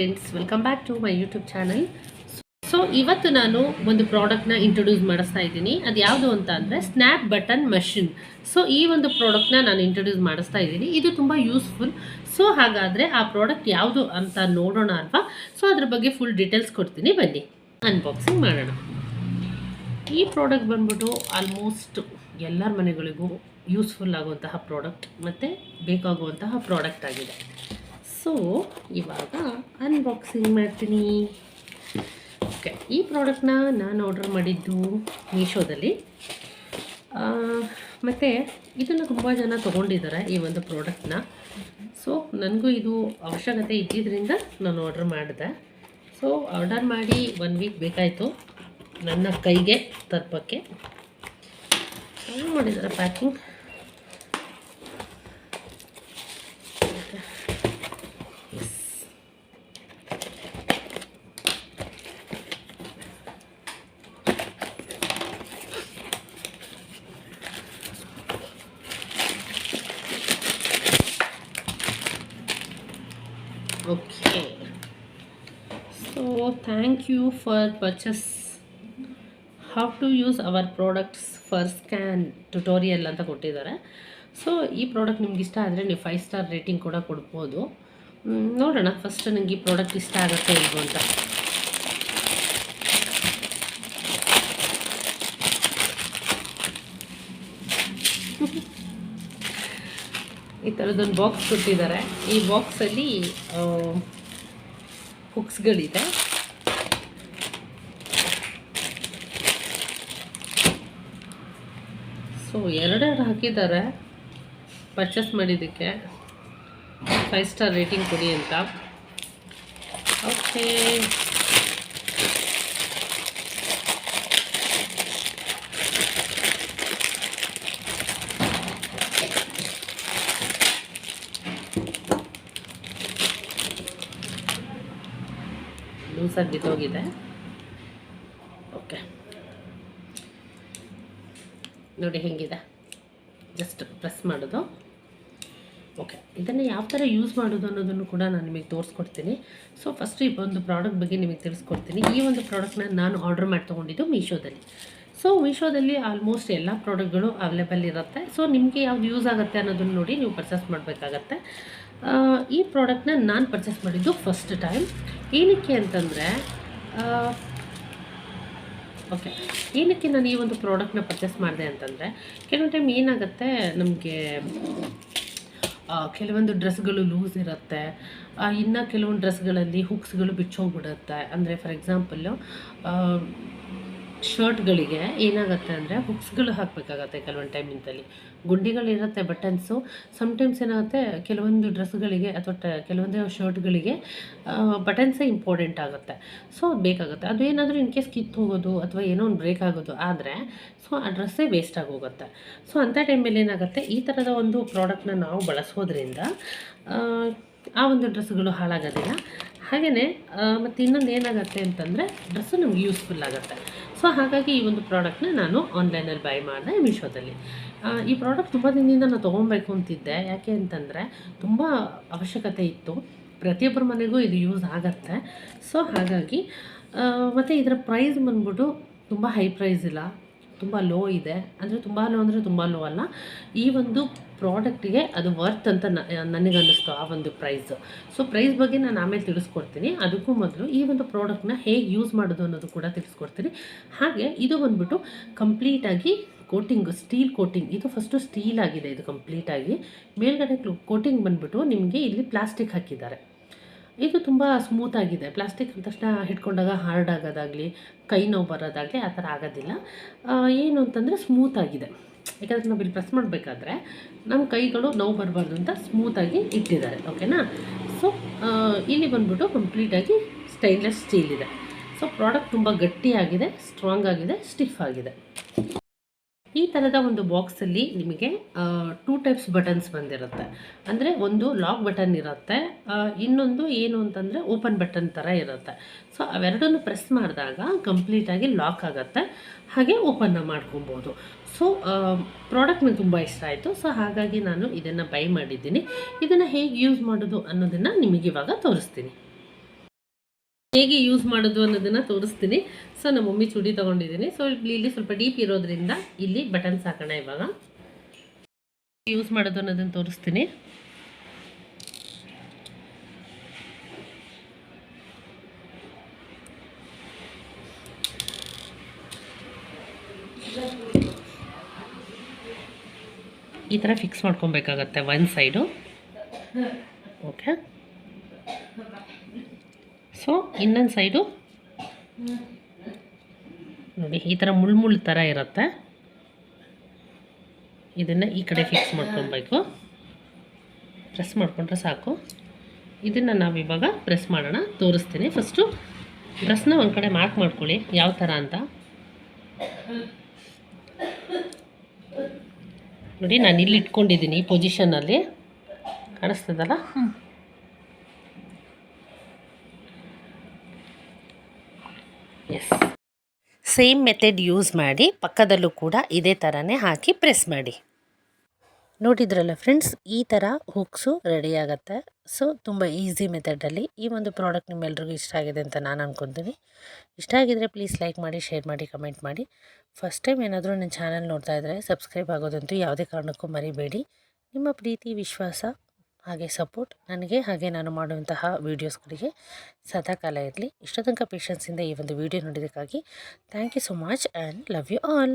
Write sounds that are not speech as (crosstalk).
Friends welcome back to my YouTube channel so ಇವತ್ತು ನಾನು ಒಂದು ಪ್ರಾಡಕ್ಟ್ನ ಇಂಟ್ರೊಡ್ಯೂಸ್ ಮಾಡಿಸ್ತಾ ಇದ್ದೀನಿ. ಅದು ಯಾವುದು ಅಂತ ಅಂದರೆ ಸ್ನ್ಯಾಪ್ ಬಟನ್ ಮಷಿನ್ ಸೊ ಈ ಒಂದು ಪ್ರಾಡಕ್ಟ್ನ ನಾನು ಇಂಟ್ರೊಡ್ಯೂಸ್ ಮಾಡಿಸ್ತಾ ಇದ್ದೀನಿ. ಇದು ತುಂಬ ಯೂಸ್ಫುಲ್ ಸೊ ಹಾಗಾದರೆ ಆ ಪ್ರಾಡಕ್ಟ್ ಯಾವುದು ಅಂತ ನೋಡೋಣ ಅಲ್ವಾ? ಸೊ ಅದ್ರ ಬಗ್ಗೆ ಫುಲ್ ಡೀಟೇಲ್ಸ್ ಕೊಡ್ತೀನಿ. ಬನ್ನಿ. ಅನ್ಬಾಕ್ಸಿಂಗ್ ಮಾಡೋಣ. ಈ ಪ್ರಾಡಕ್ಟ್ ಬಂದ್ಬಿಟ್ಟು ಆಲ್ಮೋಸ್ಟ್ ಎಲ್ಲರ ಮನೆಗಳಿಗೂ ಯೂಸ್ಫುಲ್ ಆಗುವಂತಹ ಪ್ರಾಡಕ್ಟ್ ಮತ್ತು ಬೇಕಾಗುವಂತಹ ಪ್ರಾಡಕ್ಟ್ ಆಗಿದೆ. ಸೊ, ಇವಾಗ ಅನ್ಬಾಕ್ಸಿಂಗ್ ಮಾಡ್ತೀನಿ. ಓಕೆ ಈ ಪ್ರಾಡಕ್ಟ್ನ ನಾನು ಆರ್ಡರ್ ಮಾಡಿದ್ದು ಮೀಶೋದಲ್ಲಿ ಮತ್ತು ಇದನ್ನು ತುಂಬ ಜನ ತೊಗೊಂಡಿದ್ದಾರೆ ಈ ಒಂದು ಪ್ರಾಡಕ್ಟ್ನ ಸೊ ನನಗೂ ಇದು ಅವಶ್ಯಕತೆ ಇದ್ದಿದ್ದರಿಂದ ನಾನು ಆರ್ಡರ್ ಮಾಡಿದೆ. ಸೊ ಆರ್ಡರ್ ಮಾಡಿ ಒನ್ ವೀಕ್ ಬೇಕಾಯಿತು ನನ್ನ ಕೈಗೆ ತರ್ಪಕ್ಕೆ. ಮಾಡಿದ್ದಾರೆ packing thank you for purchase. How to use our products for scan tutorial ಅಂತ ಕೊಟ್ಟಿದ್ದಾರೆ. ಸೊ ಈ ಪ್ರಾಡಕ್ಟ್ ನಿಮ್ಗೆ ಇಷ್ಟ ಆದರೆ ನೀವು ಫೈವ್ ಸ್ಟಾರ್ ರೇಟಿಂಗ್ ಕೂಡ ಕೊಡ್ಬೋದು. ನೋಡೋಣ. ಫಸ್ಟ್ ನನಗೆ ಈ ಪ್ರಾಡಕ್ಟ್ ಇಷ್ಟ ಆಗುತ್ತೆ ಇಲ್ವೋ ಅಂತ. (laughs) ಈ ಥರದೊಂದು ಬಾಕ್ಸ್ ಕೊಟ್ಟಿದ್ದಾರೆ. ಈ ಬಾಕ್ಸಲ್ಲಿ ಹುಕ್ಸ್ಗಳಿದೆ ಸೊ ಎರಡೆರಡು ಹಾಕಿದ್ದಾರೆ ಪರ್ಚೇಸ್ ಮಾಡಿದ್ದಕ್ಕೆ. ಫೈವ್ ಸ್ಟಾರ್ ರೇಟಿಂಗ್ ಕೊಡಿ ಅಂತ. ಓಕೆ ಲೂಸಾಗಿ ಬಿದ್ದೋಗಿದೆ ಓಕೆ ನೋಡಿ ಹೆಂಗಿದೆ. ಜಸ್ಟ್ ಪ್ರೆಸ್ ಮಾಡೋದು. ಓಕೆ ಇದನ್ನು ಯಾವ ಥರ ಯೂಸ್ ಮಾಡೋದು ಅನ್ನೋದನ್ನು ಕೂಡ ನಾನು ನಿಮಗೆ ತೋರಿಸ್ಕೊಡ್ತೀನಿ. ಸೊ ಫಸ್ಟ್ ಈ ಒಂದು ಪ್ರಾಡಕ್ಟ್ ಬಗ್ಗೆ ನಿಮಗೆ ತಿಳಿಸ್ಕೊಡ್ತೀನಿ. ಈ ಒಂದು ಪ್ರಾಡಕ್ಟ್ನ ನಾನು ಆರ್ಡರ್ ಮಾಡಿ ತೊಗೊಂಡಿದ್ದು ಮೀಶೋದಲ್ಲಿ ಸೊ ಮೀಶೋದಲ್ಲಿ ಆಲ್ಮೋಸ್ಟ್ ಎಲ್ಲ ಪ್ರಾಡಕ್ಟ್ಗಳು ಅವೈಲೇಬಲ್ ಇರುತ್ತೆ. ಸೊ ನಿಮಗೆ ಯಾವ್ದು ಯೂಸ್ ಆಗುತ್ತೆ ಅನ್ನೋದನ್ನು ನೋಡಿ ನೀವು ಪರ್ಚೇಸ್ ಮಾಡಬೇಕಾಗತ್ತೆ. ಈ ಪ್ರಾಡಕ್ಟ್ನ ನಾನು ಪರ್ಚೇಸ್ ಮಾಡಿದ್ದು ಫಸ್ಟ್ ಟೈಮ್ ಏನಕ್ಕೆ ಅಂತಂದರೆ ಓಕೆ ಏನಕ್ಕೆ ನಾನು ಈ ಒಂದು ಪ್ರಾಡಕ್ಟ್ನ ಪರ್ಚೇಸ್ ಮಾಡಿದೆ ಅಂತಂದರೆ ಕೆಲವೊಂದು ಟೈಮ್ ಏನಾಗುತ್ತೆ, ನಮಗೆ ಕೆಲವೊಂದು ಡ್ರೆಸ್ಗಳು ಲೂಸ್ ಇರುತ್ತೆ ಇನ್ನು ಕೆಲವೊಂದು ಡ್ರೆಸ್ಗಳಲ್ಲಿ ಹುಕ್ಸ್ಗಳು ಬಿಚ್ಚೋಗ್ಬಿಡುತ್ತೆ. ಅಂದರೆ ಫಾರ್ ಎಕ್ಸಾಂಪಲ್ಲು ಶರ್ಟ್ಗಳಿಗೆ ಏನಾಗುತ್ತೆ ಅಂದರೆ ಹುಕ್ಸ್ಗಳು ಹಾಕಬೇಕಾಗತ್ತೆ ಕೆಲವೊಂದು ಟೈಮ್ ಗುಂಡಿಗಳಿರುತ್ತೆ ಬಟನ್ಸು ಸಮ್ಟೈಮ್ಸ್ ಏನಾಗುತ್ತೆ, ಕೆಲವೊಂದು ಡ್ರೆಸ್ಗಳಿಗೆ ಅಥವಾ ಟ, ಕೆಲವೊಂದು ಶರ್ಟ್ಗಳಿಗೆ ಬಟನ್ಸೇ ಇಂಪಾರ್ಟೆಂಟ್ ಆಗುತ್ತೆ. ಸೊ ಬೇಕಾಗುತ್ತೆ. ಅದು ಏನಾದರೂ ಇನ್ ಕೇಸ್ ಕಿತ್ತು ಹೋಗೋದು ಅಥವಾ ಏನೋ ಒಂದು ಬ್ರೇಕ್ ಆಗೋದು ಆದರೆ ಸೊ ಆ ಡ್ರೆಸ್ಸೇ ವೇಸ್ಟ್ ಆಗೋಗುತ್ತೆ. ಸೊ ಅಂಥ ಟೈಮಲ್ಲಿ ಏನಾಗುತ್ತೆ, ಈ ಥರದ ಒಂದು ಪ್ರಾಡಕ್ಟ್ನ ನಾವು ಬಳಸೋದ್ರಿಂದ, ಆ ಒಂದು ಡ್ರೆಸ್ಗಳು ಹಾಳಾಗೋದಿಲ್ಲ. ಹಾಗೆಯೇ ಮತ್ತು ಇನ್ನೊಂದು ಏನಾಗುತ್ತೆ ಅಂತಂದರೆ ಡ್ರೆಸ್ಸು ನಮ್ಗೆ ಯೂಸ್ಫುಲ್ ಆಗುತ್ತೆ. ಸೊ ಹಾಗಾಗಿ ಈ ಒಂದು ಪ್ರಾಡಕ್ಟ್ನ ನಾನು ಆನ್ಲೈನಲ್ಲಿ ಬೈ ಮಾಡಿದೆ ಮೀಶೋದಲ್ಲಿ ಈ ಪ್ರಾಡಕ್ಟ್ ತುಂಬ ದಿನದಿಂದ ನಾನು ತೊಗೊಬೇಕು ಅಂತಿದ್ದೆ. ಯಾಕೆ ಅಂತಂದರೆ ತುಂಬ ಅವಶ್ಯಕತೆ ಇತ್ತು. ಪ್ರತಿಯೊಬ್ಬರ ಮನೆಗೂ ಇದು ಯೂಸ್ ಆಗತ್ತೆ. ಸೊ ಹಾಗಾಗಿ ಮತ್ತು ಇದರ ಪ್ರೈಸ್ ಬಂದ್ಬಿಟ್ಟು ತುಂಬ ಹೈ ಪ್ರೈಸ್ ಇಲ್ಲ. ತುಂಬ ಲೋ ಇದೆ. ಅಂದರೆ ತುಂಬ ಲೋ ಅಂದರೆ ತುಂಬ ಲೋ ಅಲ್ಲ. ಈ ಒಂದು ಪ್ರಾಡಕ್ಟಿಗೆ ಅದು ವರ್ತ್ ಅಂತ ನನಗನ್ನಿಸ್ತು ಆ ಒಂದು ಪ್ರೈಸ್ ಸೊ ಪ್ರೈಸ್ ಬಗ್ಗೆ ನಾನು ಆಮೇಲೆ ತಿಳಿಸ್ಕೊಡ್ತೀನಿ. ಅದಕ್ಕೂ ಮೊದಲು ಈ ಒಂದು ಪ್ರಾಡಕ್ಟ್ನ ಹೇಗೆ ಯೂಸ್ ಮಾಡೋದು ಅನ್ನೋದು ಕೂಡ ತಿಳಿಸ್ಕೊಡ್ತೀನಿ. ಹಾಗೆ ಇದು ಬಂದ್ಬಿಟ್ಟು ಕಂಪ್ಲೀಟಾಗಿ ಕೋಟಿಂಗ್ ಸ್ಟೀಲ್ ಕೋಟಿಂಗ್ ಇದು ಫಸ್ಟು ಸ್ಟೀಲ್ ಆಗಿದೆ ಇದು ಕಂಪ್ಲೀಟಾಗಿ ಮೇಲ್ಗಡೆ ಕೋಟಿಂಗ್ ಬಂದ್ಬಿಟ್ಟು ನಿಮಗೆ ಇಲ್ಲಿ ಪ್ಲಾಸ್ಟಿಕ್ ಹಾಕಿದ್ದಾರೆ. ಇದು ತುಂಬ ಸ್ಮೂತ್ ಆಗಿದೆ. ಪ್ಲಾಸ್ಟಿಕ್ ಅಂದ ತಕ್ಷಣ ಹಿಡ್ಕೊಂಡಾಗ ಹಾರ್ಡ್ ಆಗೋದಾಗಲಿ, ಕೈ ನೋವು ಬರೋದಾಗಲಿ ಆ ಥರ ಆಗೋದಿಲ್ಲ. ಏನು ಅಂತಂದರೆ ಸ್ಮೂತ್ ಆಗಿದೆ. ಯಾಕಂದರೆ ನಾವು ಇಲ್ಲಿ ಪ್ರೆಸ್ ಮಾಡಬೇಕಾದ್ರೆ ನಮ್ಮ ಕೈಗಳು ನೋವು ಬರಬಾರ್ದು ಅಂತ ಸ್ಮೂತಾಗಿ ಇಟ್ಟಿದ್ದಾರೆ. ಓಕೆನಾ ಸೊ ಇಲ್ಲಿ ಬಂದ್ಬಿಟ್ಟು ಕಂಪ್ಲೀಟಾಗಿ ಸ್ಟೈನ್ಲೆಸ್ ಸ್ಟೀಲ್ ಇದೆ. ಸೊ ಪ್ರಾಡಕ್ಟ್ ತುಂಬ ಗಟ್ಟಿಯಾಗಿದೆ ಸ್ಟ್ರಾಂಗ್ ಆಗಿದೆ ಸ್ಟಿಫ್ ಆಗಿದೆ. ಈ ಥರದ ಒಂದು ಬಾಕ್ಸಲ್ಲಿ ನಿಮಗೆ ಟೂ ಟೈಪ್ಸ್ ಬಟನ್ಸ್ ಬಂದಿರುತ್ತೆ. ಅಂದರೆ ಒಂದು ಲಾಕ್ ಬಟನ್ ಇರುತ್ತೆ ಇನ್ನೊಂದು ಏನು ಅಂತಂದರೆ ಓಪನ್ ಬಟನ್ ಥರ ಇರುತ್ತೆ. ಸೊ ಅವೆರಡನ್ನು ಪ್ರೆಸ್ ಮಾಡಿದಾಗ ಕಂಪ್ಲೀಟಾಗಿ ಲಾಕ್ ಆಗುತ್ತೆ. ಹಾಗೆ ಓಪನ್ನ ಮಾಡ್ಕೊಬೋದು. ಸೊ ಪ್ರಾಡಕ್ಟ್ ನನಗೆ ತುಂಬ ಇಷ್ಟ ಆಯಿತು. ಸೊ ಹಾಗಾಗಿ ನಾನು ಇದನ್ನು ಬೈ ಮಾಡಿದ್ದೀನಿ. ಇದನ್ನು ಹೇಗೆ ಯೂಸ್ ಮಾಡೋದು ಅನ್ನೋದನ್ನು ನಿಮಗೆ ಇವಾಗ ತೋರಿಸ್ತೀನಿ. ಹೇಗೆ ಯೂಸ್ ಮಾಡೋದು ಅನ್ನೋದನ್ನು ತೋರಿಸ್ತೀನಿ. ಸೊ ನಮ್ಮ ಮಮ್ಮಿ ಚೂಡಿ ತೊಗೊಂಡಿದ್ದೀನಿ. ಸೊ ಇಲ್ಲಿ ಸ್ವಲ್ಪ ಡೀಪ್ ಇರೋದ್ರಿಂದ ಇಲ್ಲಿ ಬಟನ್ಸ್ ಹಾಕೋಣ ಇವಾಗ. ಯೂಸ್ ಮಾಡೋದು ಅನ್ನೋದನ್ನು ತೋರಿಸ್ತೀನಿ. ಈ ಥರ ಫಿಕ್ಸ್ ಮಾಡ್ಕೊಬೇಕಾಗತ್ತೆ ಒನ್ ಸೈಡು ಓಕೆ ಸೊ, ಇನ್ನೊಂದು ಸೈಡು. ನೋಡಿ, ಈ ಥರ ಮುಳ್ಳು ಮುಳ್ಳು ಥರ ಇರುತ್ತೆ. ಇದನ್ನು ಈ ಕಡೆ ಫಿಕ್ಸ್ ಮಾಡ್ಕೊಬೇಕು. ಪ್ರೆಸ್ ಮಾಡಿಕೊಂಡ್ರೆ ಸಾಕು. ಇದನ್ನು ನಾವು ಇವಾಗ ಪ್ರೆಸ್ ಮಾಡೋಣ. ತೋರಿಸ್ತೀನಿ. ಫಸ್ಟು ಡ್ರೆಸ್ನ ಒಂದು ಕಡೆ ಮಾರ್ಕ್ ಮಾಡ್ಕೊಳ್ಳಿ. ಯಾವ ಥರ ಅಂತ. ನೋಡಿ, ನಾನು ಇಲ್ಲಿ ಇಟ್ಕೊಂಡಿದ್ದೀನಿ ಪೊಸಿಷನಲ್ಲಿ ಕಾಣಿಸ್ತದಲ್ಲ? ಎಸ್ ಸೇಮ್ ಮೆಥಡ್ ಯೂಸ್ ಮಾಡಿ ಪಕ್ಕದಲ್ಲೂ ಕೂಡ ಇದೇ ಥರನೇ ಹಾಕಿ ಪ್ರೆಸ್ ಮಾಡಿ. ನೋಡಿದ್ರಲ್ಲ ಫ್ರೆಂಡ್ಸ್ ಈ ಥರ ಹುಕ್ಸು ರೆಡಿ ಆಗುತ್ತೆ. ಸೊ ತುಂಬ ಈಸಿ ಮೆಥಡಲ್ಲಿ ಈ ಒಂದು ಪ್ರಾಡಕ್ಟ್ ನಿಮ್ಮೆಲ್ರಿಗೂ ಇಷ್ಟ ಆಗಿದೆ ಅಂತ ನಾನು ಅಂದ್ಕೊತೀನಿ ಇಷ್ಟ ಆಗಿದರೆ ಪ್ಲೀಸ್ ಲೈಕ್ ಮಾಡಿ ಶೇರ್ ಮಾಡಿ ಕಮೆಂಟ್ ಮಾಡಿ. ಫಸ್ಟ್ ಟೈಮ್ ಏನಾದರೂ ನನ್ನ ಚಾನಲ್ ನೋಡ್ತಾ ಇದ್ದರೆ ಸಬ್ಸ್ಕ್ರೈಬ್ ಆಗೋದಂತೂ ಯಾವುದೇ ಕಾರಣಕ್ಕೂ ಮರಿಬೇಡಿ. ನಿಮ್ಮ ಪ್ರೀತಿ, ವಿಶ್ವಾಸ ಹಾಗೆ ಸಪೋರ್ಟ್ ನನಗೆ ಹಾಗೆ ನಾನು ಮಾಡುವಂತಹ ವೀಡಿಯೋಸ್ಗಳಿಗೆ ಸದಾಕಾಲ ಇರಲಿ. ಇಷ್ಟ ತನಕ ಪೇಷನ್ಸಿಂದ ಈ ಒಂದು video ನೋಡಿದ್ದಕ್ಕಾಗಿ thank you so much and love you all